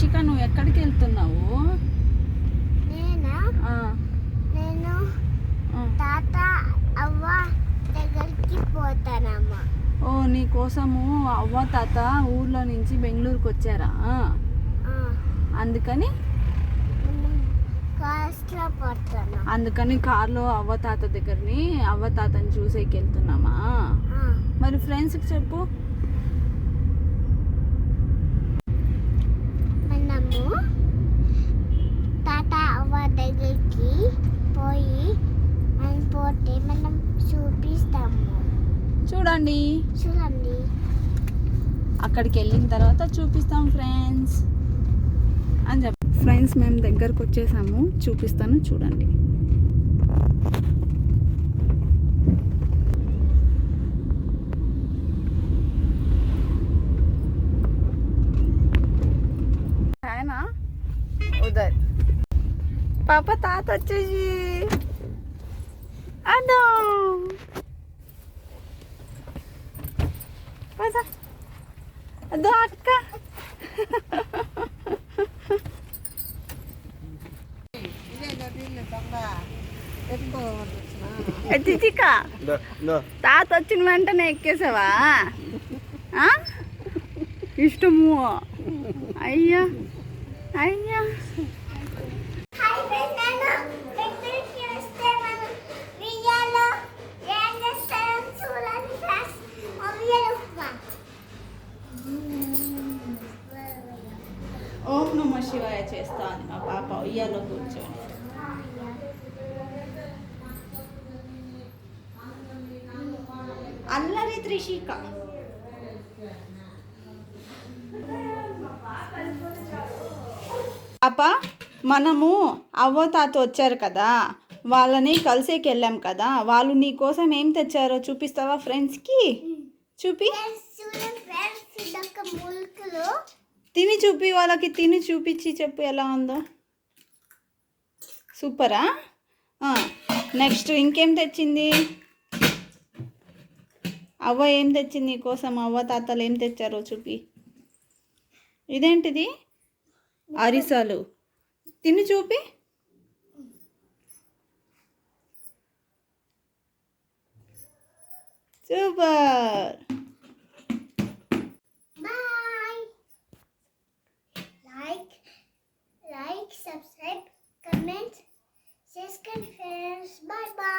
త్రిషిక నువ్వు ఎక్కడికి వెళ్తున్నావు? నేనా. తాత అవ్వ దగ్గరికి పోతానమ్మా. ఓ నీ కోసము అవ్వ తాత ఊర్లో నుంచి బెంగళూరుకి వచ్చారా? అందుకని? అందుకని కార్లో అవ్వ తాత దగ్గరని అవ్వ తాతని చూసేకి వెళ్తున్నామా? మరి ఫ్రెండ్స్కి చెప్పు మనము తాత అవ్వ దగ్గరికి పోయి మనం పోతే మనం చూపిస్తాము. చూడండి. చూడండి. అక్కడికి వెళ్ళిన తర్వాత చూపిస్తాం ఫ్రెండ్స్. అని చెప్పి ఫ్రెండ్స్ మేము దగ్గరకు వచ్చేసాము. చూపిస్తాను చూడండి. ఆయన పాప తాత వచ్చేసి. అదో పద అదో అక్క చిచిక తాత వచ్చిన వెంటనే ఎక్కేసావా ఆ? ఇష్టము అయ్యా అయ్యా ఓం నమ శివాయ చేస్తా అని మా పాప ఉయ్యాలో కూర్చొని. అల్లరి త్రిషిక. పాప మనము అవ్వ తాత వచ్చారు కదా వాళ్ళని కలిసేకి వెళ్ళాం కదా వాళ్ళు నీ కోసం ఏం తెచ్చారో చూపిస్తావా ఫ్రెండ్స్కి చూపి. తిని చూపి వాళ్ళకి తిని చూపించి చెప్పు ఎలా ఉందో. సూపరా? నెక్స్ట్ ఇంకేం తెచ్చింది? అవ్వ ఏం తెచ్చింది కోసం? అవ్వ తాతలు ఏం తెచ్చారో చూపి. ఇదేంటిది? అరిసాలు. తిని చూపి. Super. Mexican friends. Bye bye.